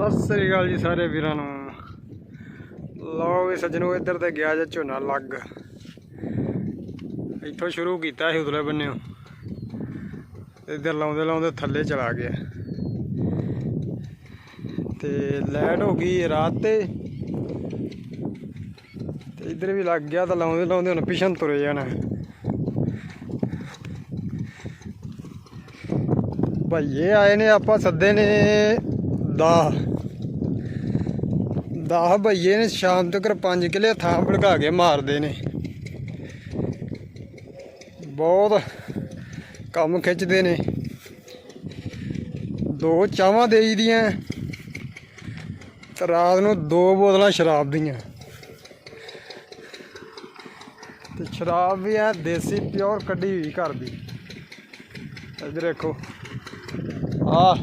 ਸਤਿ ਸ੍ਰੀ ਅਕਾਲ ਜੀ ਸਾਰੇ ਵੀਰਾਂ ਨੂੰ। ਲਓ ਵੀ ਸੱਜਣੋ, ਇੱਧਰ ਤੇ ਗਿਆ ਜੇ ਝੋਨਾ ਲੱਗ। ਇੱਥੋਂ ਸ਼ੁਰੂ ਕੀਤਾ ਸੀ ਉਧਰਲੇ ਬੰਨਿਓ। ਇੱਧਰ ਲਾਉਂਦੇ ਲਾਉਂਦੇ ਥੱਲੇ ਚਲਾ ਗਿਆ। ਤੇ ਲੈਟ ਹੋ ਗਈ ਰਾਤ ਤੇ। ਤੇ ਇੱਧਰ ਵੀ ਲੱਗ ਗਿਆ ਤਾਂ ਲਾਉਂਦੇ ਲਾਉਂਦੇ ਹੁਣ ਪਿਛਨ ਤੁਰੇ ਜਾਣਾ। ਭਈਏ ਆਏ ਨੇ, ਆਪਾਂ ਸੱਦੇ ਨੇ ਦਾ 10 ਭਈਏ ਨੇ ਸ਼ਾਮ ਤੱਕ ਪੰਜ ਕਿਲੇ ਥਾਂ ਭੜਕਾ ਕੇ ਮਾਰਦੇ ਨੇ। ਬਹੁਤ ਕੰਮ ਖਿੱਚਦੇ ਨੇ। ਦੋ ਚਾਵਾਂ ਦੇਈ ਦੀਆਂ ਤੇ ਰਾਤ ਨੂੰ ਦੋ ਬੋਤਲਾਂ ਸ਼ਰਾਬ ਦੀਆਂ। ਤੇ ਸ਼ਰਾਬ ਵੀ ਹੈ ਦੇਸੀ ਪਿਓਰ ਕੱਢੀ ਹੋਈ ਘਰ ਦੀ। ਇੱਧਰ ਦੇਖੋ। ਆ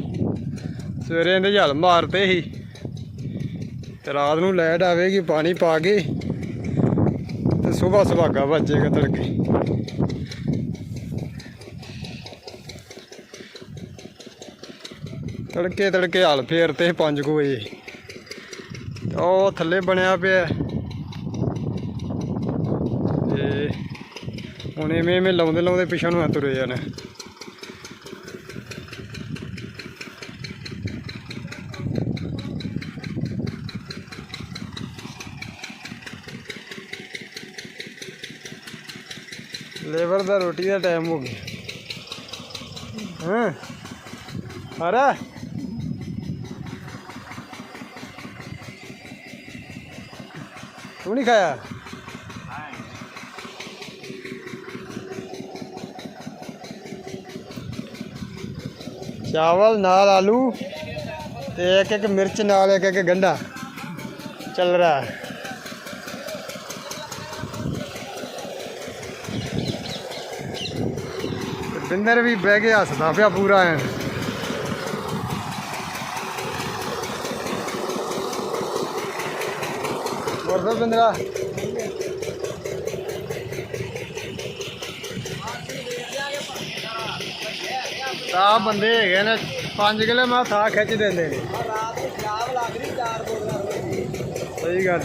ਸਵੇਰੇ ਇਹਦੇ ਜਲ ਮਾਰਤੇ ਸੀ। ਤੇ ਰਾਤ ਨੂੰ ਲਾਈਟ ਆਵੇਗੀ, ਪਾਣੀ ਪਾ ਕੇ ਤੇ ਸਵੇਰ ਸੁਭਾਗਾ ਵੱਜੇਗਾ ਤੜਕੇ। ਤੜਕੇ ਤੜਕੇ ਹਲ ਫੇਰਤੇ 5 ਵਜੇ। ਤੇ ਉਹ ਥੱਲੇ ਬਣਿਆ ਪਿਆ। ਤੇ ਹੁਣ ਐਵੇਂ ਐਵੇਂ ਲਾਉਂਦੇ ਲਾਉਂਦੇ ਪਿਛਾਂ ਨੂੰ ਤੁਰੇ ਜਾਣਾ। ਲੇਬਰ ਦਾ ਰੋਟੀ ਦਾ ਟਾਈਮ ਹੋ ਗਿਆ। ਹਾਂ? ਹਰਾ ਤੂੰ ਨਹੀਂ ਖਾਇਆ? ਚਾਵਲ, ਨਾਲ ਆਲੂ ਤੇ ਇੱਕ ਇੱਕ ਮਿਰਚ, ਨਾਲ ਇੱਕ ਇੱਕ ਗੰਢਾ ਚੱਲ ਰਿਹਾ ਹੈ ਤੇ ਬਿੰਦਰ ਵੀ ਬਹਿ ਕੇ ਹੱਸਦਾ ਪਿਆ ਪੂਰਾ ਐ ਹੋਰ ਫਿਰ ਬਿੰਦਰਾ? ਤਾਂ ਬੰਦੇ ਹੈਗੇ ਨੇ 5 ਕਿਲੋ ਮੈਂ ਥਾਂ ਖਿੱਚ ਦਿੰਦੇ ਨੇ। ਸਹੀ ਗੱਲ।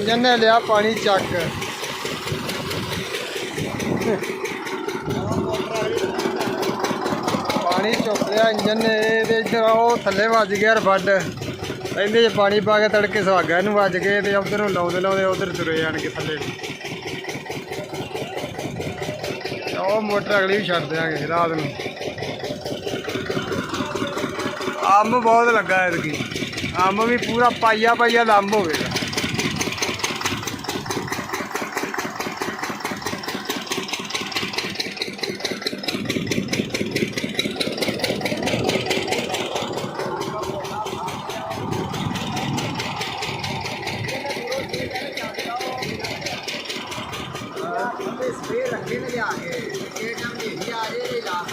ਇੰਜਨ ਨੇ ਲਿਆ ਪਾਣੀ ਚੱਕ। ਪਾਣੀ ਚੁੱਕ ਲਿਆ ਇੰਜਨ ਨੇ ਤੇ ਇੱਧਰ ਉਹ ਥੱਲੇ ਵੱਜ ਗਿਆ ਰਫੱਡ ਇਹਦੇ 'ਚ ਪਾਣੀ ਪਾ ਕੇ ਤੜਕੇ ਸੁਹਾਗਾ ਇਹਨੂੰ ਵੱਜ ਕੇ ਤੇ ਉਧਰ ਨੂੰ ਲਾਉਂਦੇ ਲਾਉਂਦੇ ਉਧਰ ਤੁਰੇ ਜਾਣਗੇ ਥੱਲੇ। ਉਹ ਮੋਟਰ ਅਗਲੀ ਵੀ ਛੱਡ ਦਿਆਂਗੇ ਰਾਤ ਨੂੰ। ਅੰਬ ਬਹੁਤ ਲੱਗਾ ਐਤਕੀ। ਅੰਬ ਵੀ ਪੂਰਾ ਪਾਈਆ ਪਾਈਆ ਦਾ ਅੰਬ ਹੋਵੇਗਾ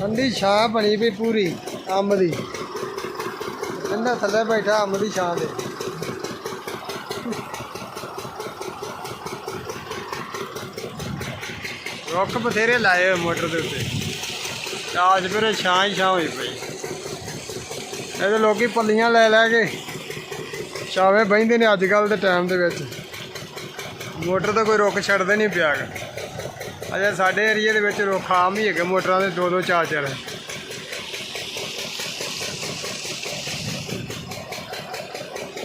ਠੰਡੀ ਛਾਂ ਬਣੀ ਪਈ ਪੂਰੀ, ਅੰਬ ਦੀ। ਕਹਿੰਦਾ ਥੱਲੇ ਬੈਠਾ, ਅੰਬ ਦੀ ਛਾਂ ਦੇ ਰੁੱਖ ਬਥੇਰੇ ਲਾਏ ਹੋਏ ਮੋਟਰ ਦੇ ਉੱਤੇ। ਤੇ ਅੱਜ ਛਾਂ ਹੀ ਛਾਂ ਹੋਈ ਪਈ। ਇਹਦੇ ਲੋਕੀ ਪੱਲੀਆਂ ਲੈ ਲੈ ਕੇ ਛਾਵੇਂ ਬਹਿੰਦੇ ਨੇ ਅੱਜ ਕੱਲ ਦੇ ਟਾਈਮ ਦੇ ਵਿੱਚ। ਮੋਟਰ ਤਾਂ ਕੋਈ ਰੁੱਖ ਛੱਡਦੇ ਨਹੀਂ ਪਿਆ ਗਾ ਅਜੇ ਸਾਡੇ ਏਰੀਏ ਦੇ ਵਿੱਚ ਰੁੱਖ ਆਮ ਹੀ ਹੈਗੇ, ਮੋਟਰਾਂ ਦੇ ਦੋ ਦੋ ਚਾਰ ਚਾਰ